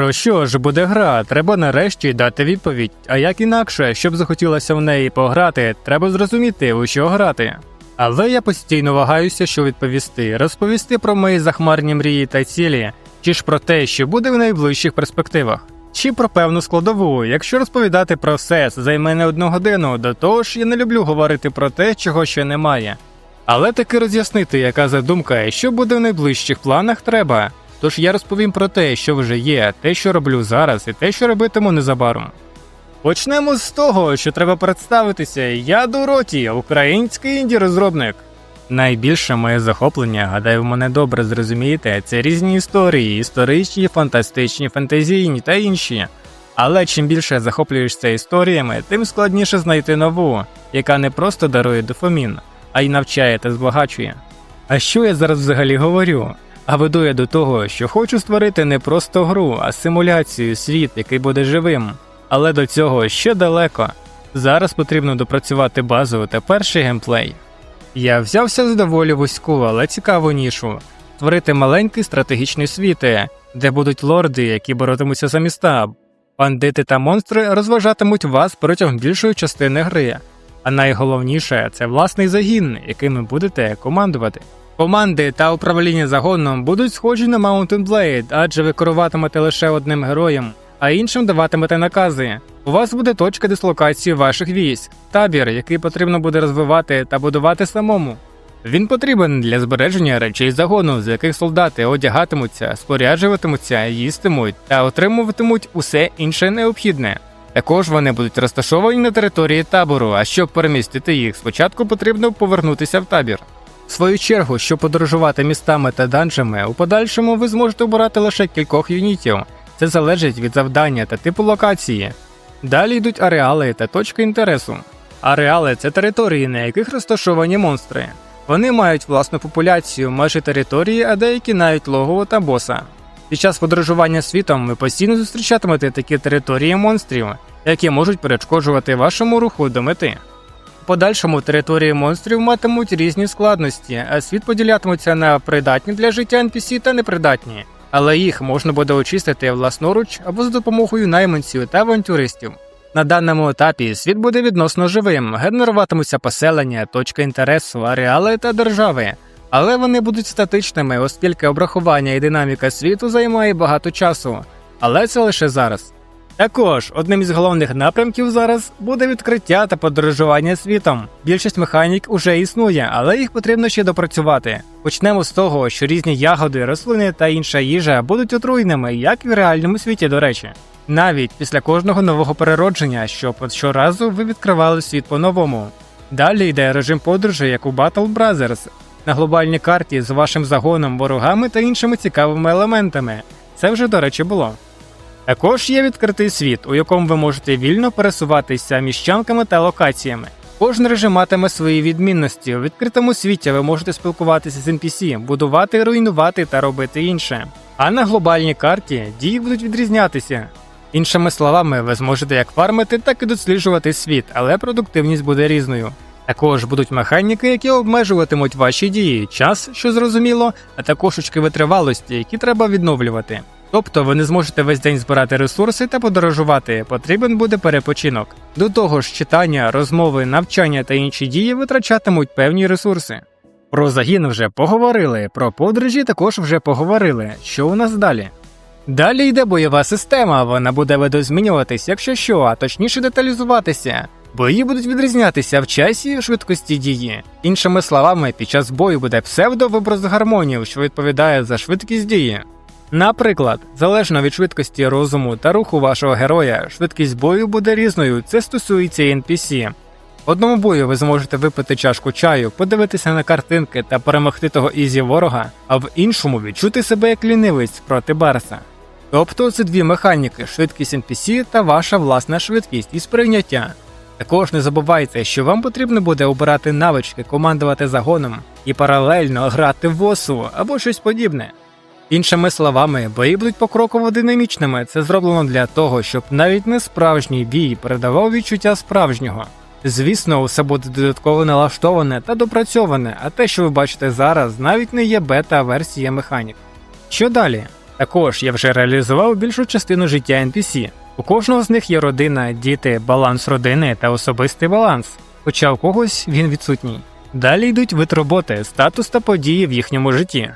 Про що ж буде гра? Треба нарешті дати відповідь. А як інакше, щоб захотілося в неї пограти, треба зрозуміти, у що грати. Але я постійно вагаюся, що відповісти, розповісти про мої захмарні мрії та цілі, чи ж про те, що буде в найближчих перспективах. Чи про певну складову, якщо розповідати про все, займе не одну годину, до того ж я не люблю говорити про те, чого ще немає. Але таки роз'яснити, яка задумка і що буде в найближчих планах, треба. Тож я розповім про те, що вже є, те, що роблю зараз, і те, що робитиму незабаром. Почнемо з того, що треба представитися. Я Дороті, український інді-розробник. Найбільше моє захоплення, гадаю, мене добре зрозумієте, це різні історії, історичні, фантастичні, фентезійні та інші. Але чим більше захоплюєшся історіями, тим складніше знайти нову, яка не просто дарує дофамін, а й навчає та збагачує. А що я зараз взагалі говорю? А веду я до того, що хочу створити не просто гру, а симуляцію, світ, який буде живим. Але до цього ще далеко. Зараз потрібно допрацювати базу та перший геймплей. Я взявся за доволі вузьку, але цікаву нішу створити маленький стратегічний світ, де будуть лорди, які боротимуться за міста. Бандити та монстри розважатимуть вас протягом більшої частини гри. А найголовніше це власний загін, яким ви будете командувати. Команди та управління загоном будуть схожі на Mountain Blade, адже ви керуватимете лише одним героєм, а іншим даватимете накази. У вас буде точка дислокації ваших військ, табір, який потрібно буде розвивати та будувати самому. Він потрібен для збереження речей загону, з яких солдати одягатимуться, споряджуватимуться, їстимуть та отримуватимуть усе інше необхідне. Також вони будуть розташовані на території табору, а щоб перемістити їх, спочатку потрібно повернутися в табір. Свою чергу, щоб подорожувати містами та данжами, у подальшому ви зможете обирати лише кількох юнітів. Це залежить від завдання та типу локації. Далі йдуть ареали та точки інтересу. Ареали це території, на яких розташовані монстри. Вони мають власну популяцію, межі території, а деякі навіть логово та боса. Під час подорожування світом ви постійно зустрічатимете такі території монстрів, які можуть перешкоджувати вашому руху до мети. Подальшому території монстрів матимуть різні складності, а світ поділятиметься на придатні для життя NPC та непридатні, але їх можна буде очистити власноруч або за допомогою найманців та авантюристів. На даному етапі світ буде відносно живим, генеруватимуться поселення, точки інтересу, ареали та держави, але вони будуть статичними, оскільки обрахування і динаміка світу займає багато часу. Але це лише зараз. Також одним із головних напрямків зараз буде відкриття та подорожування світом. Більшість механік уже існує, але їх потрібно ще допрацювати. Почнемо з того, що різні ягоди, рослини та інша їжа будуть отруйними, як і в реальному світі, до речі. Навіть після кожного нового переродження, щоб щоразу ви відкривали світ по-новому. Далі йде режим подорожі, як у Battle Brothers, на глобальній карті з вашим загоном, ворогами та іншими цікавими елементами. Це вже, до речі, було. Також є відкритий світ, у якому ви можете вільно пересуватися міщанками та локаціями. Кожен режим матиме свої відмінності. У відкритому світі ви можете спілкуватися з NPC, будувати, руйнувати та робити інше. А на глобальній карті дії будуть відрізнятися. Іншими словами, ви зможете як фармити, так і досліджувати світ, але продуктивність буде різною. Також будуть механіки, які обмежуватимуть ваші дії, час, що зрозуміло, а також очки витривалості, які треба відновлювати. Тобто ви не зможете весь день збирати ресурси та подорожувати, потрібен буде перепочинок. До того ж, читання, розмови, навчання та інші дії витрачатимуть певні ресурси. Про загін вже поговорили, про подорожі також вже поговорили. Що у нас далі? Далі йде бойова система, вона буде видозмінюватись, якщо що, а точніше деталізуватися. Бої будуть відрізнятися в часі і швидкості дії. Іншими словами, під час бою буде псевдовиброс гармонів, що відповідає за швидкість дії. Наприклад, залежно від швидкості розуму та руху вашого героя, швидкість бою буде різною, це стосується і NPC. В одному бою ви зможете випити чашку чаю, подивитися на картинки та перемогти того ізі ворога, а в іншому відчути себе як лінивець проти Барса. Тобто це дві механіки: швидкість NPC та ваша власна швидкість і сприйняття. Також не забувайте, що вам потрібно буде обирати навички, командувати загоном і паралельно грати в ОСУ або щось подібне. Іншими словами, бої будуть покроково динамічними. Це зроблено для того, щоб навіть не справжній бій передавав відчуття справжнього. Звісно, усе буде додатково налаштоване та допрацьоване, а те, що ви бачите зараз, навіть не є бета-версія механік. Що далі? Також я вже реалізував більшу частину життя NPC. У кожного з них є родина, діти, баланс родини та особистий баланс, хоча у когось він відсутній. Далі йдуть вид роботи, статус та події в їхньому житті.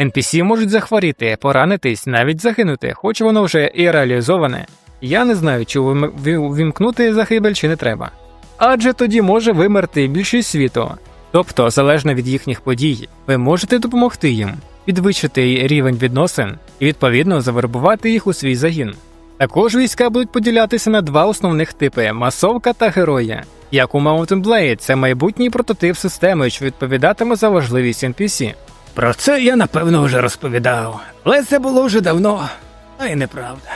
NPC можуть захворіти, поранитись, навіть загинути, хоч воно вже і реалізоване. Я не знаю, чи увім- увімкнути загибель чи не треба. Адже тоді може вимерти більшість світу. Тобто, залежно від їхніх подій, ви можете допомогти їм, підвищити рівень відносин і відповідно завербувати їх у свій загін. Також війська будуть поділятися на два основних типи масовка та герої. Як у Mountain Blade, це майбутній прототип системи, що відповідатиме за важливість NPC. Про це я напевно вже розповідав, але це було вже давно, а й неправда.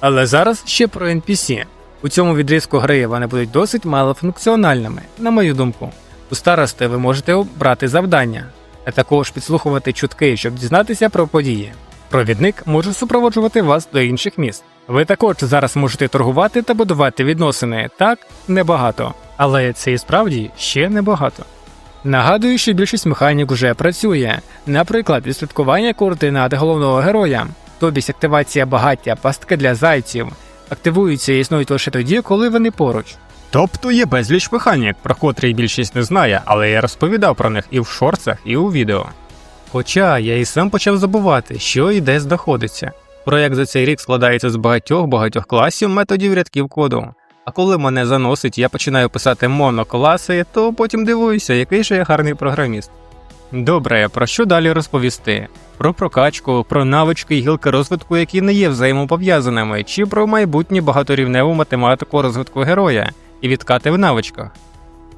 Але зараз ще про NPC. У цьому відрізку гри вони будуть досить малофункціональними, на мою думку. У старости ви можете обрати завдання, а також підслухувати чутки, щоб дізнатися про події. Провідник може супроводжувати вас до інших міст. Ви також зараз можете торгувати та будувати відносини. Так, небагато. Але це і справді ще небагато. Нагадую, що більшість механік вже працює, наприклад, відслідкування координат головного героя, тобі активація багаття, пастки для зайців, активуються і існують лише тоді, коли вони поруч. Тобто є безліч механік, про котрі більшість не знає, але я розповідав про них і в шорцах, і у відео. Хоча я і сам почав забувати, що і де знаходиться. Проект за цей рік складається з багатьох багатьох класів методів рядків коду. А коли мене заносить, я починаю писати монокласи, то потім дивуюся, який же я гарний програміст. Добре, про що далі розповісти? Про прокачку, про навички і гілки розвитку, які не є взаємопов'язаними, чи про майбутню багаторівневу математику розвитку героя і відкати в навичках.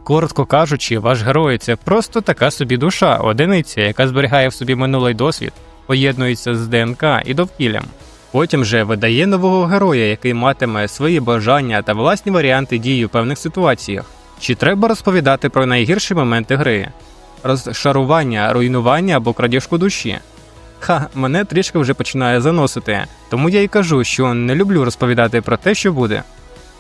Коротко кажучи, ваш герой це просто така собі душа, одиниця, яка зберігає в собі минулий досвід, поєднується з ДНК і довкіллям. Потім же видає нового героя, який матиме свої бажання та власні варіанти дій у певних ситуаціях. Чи треба розповідати про найгірші моменти гри? Розшарування, руйнування або крадіжку душі? Ха, мене трішки вже починає заносити, тому я й кажу, що не люблю розповідати про те, що буде.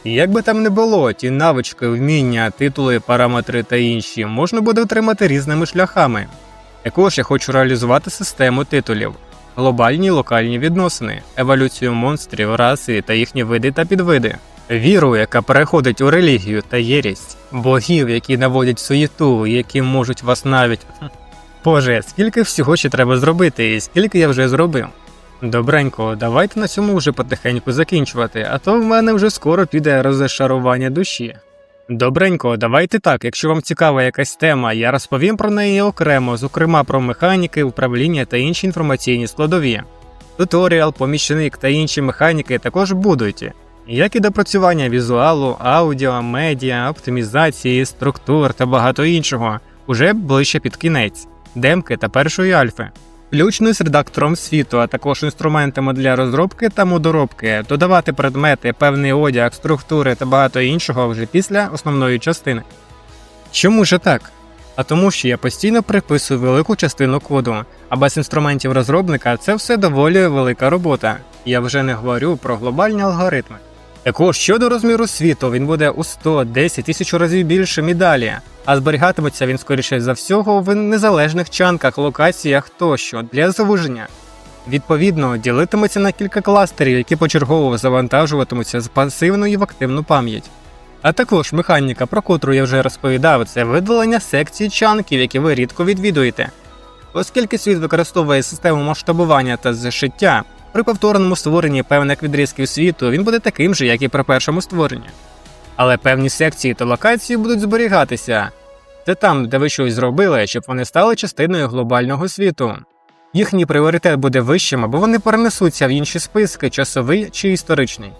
Як би там не було, ті навички, вміння, титули, параметри та інші можна буде отримати різними шляхами. Також я хочу реалізувати систему титулів, глобальні локальні відносини, еволюцію монстрів, раси та їхні види та підвиди, віру, яка переходить у релігію та єрість, богів, які наводять суєту, які можуть вас навіть. Боже, скільки всього ще треба зробити, і скільки я вже зробив. Добренько, давайте на цьому вже потихеньку закінчувати, а то в мене вже скоро піде розшарування душі. Добренько, давайте так, якщо вам цікава якась тема, я розповім про неї окремо, зокрема про механіки, управління та інші інформаційні складові. Туторіал, помічник та інші механіки також будуть, як і допрацювання візуалу, аудіо, медіа, оптимізації, структур та багато іншого, уже ближче під кінець, демки та першої альфи. Включно з редактором світу, а також інструментами для розробки та модоробки, додавати предмети, певний одяг, структури та багато іншого вже після основної частини. Чому ж так? А тому, що я постійно приписую велику частину коду, а без інструментів розробника це все доволі велика робота. Я вже не говорю про глобальні алгоритми. Також щодо розміру світу, він буде у 110 тисяч разів більшим і далі, а зберігатиметься він скоріше за всього в незалежних чанках, локаціях тощо для завуження. Відповідно, ділитиметься на кілька кластерів, які почергово завантажуватимуться з пасивної в активну пам'ять. А також механіка, про котру я вже розповідав, це видалення секцій чанків, які ви рідко відвідуєте. Оскільки світ використовує систему масштабування та зшиття, при повторному створенні певних відрізків світу він буде таким же, як і при першому створенні. Але певні секції та локації будуть зберігатися. Це там, де ви щось зробили, щоб вони стали частиною глобального світу. Їхній пріоритет буде вищим, або вони перенесуться в інші списки, часовий чи історичний.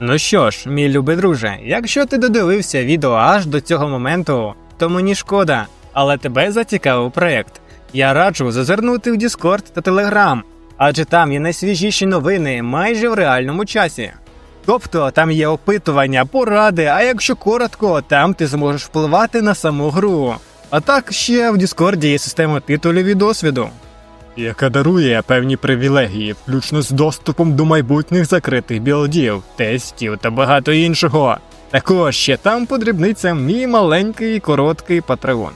Ну що ж, мій любий друже, якщо ти додивився відео аж до цього моменту, то мені шкода, але тебе зацікавив проект. Я раджу зазирнути в Discord та Telegram, адже там є найсвіжіші новини майже в реальному часі. Тобто там є опитування, поради, а якщо коротко, там ти зможеш впливати на саму гру. А так ще в Діскорді є система титулів і досвіду, яка дарує певні привілегії, включно з доступом до майбутніх закритих білдів, тестів та багато іншого. Також ще там подрібниться мій маленький короткий патреон.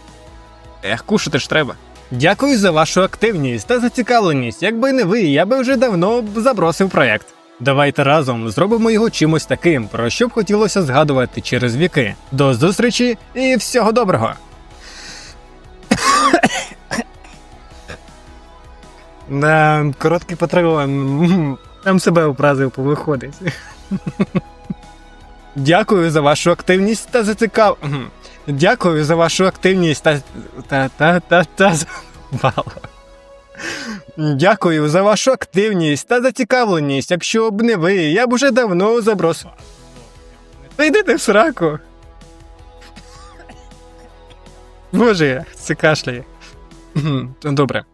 Ех, кушати ж треба. Дякую за вашу активність та зацікавленість. Якби не ви, я би вже давно б забросив проєкт. Давайте разом зробимо його чимось таким, про що б хотілося згадувати через віки. До зустрічі і всього доброго! Да, короткий патрон. Там себе образив, повиходить. Дякую за вашу активність та зацікав. Дякую за вашу активність та. та та та та Вау. Дякую за вашу активність та зацікавленість. Якщо б не ви, я б уже давно забросив. Та йди в сраку. Боже, це кашляє. Добре.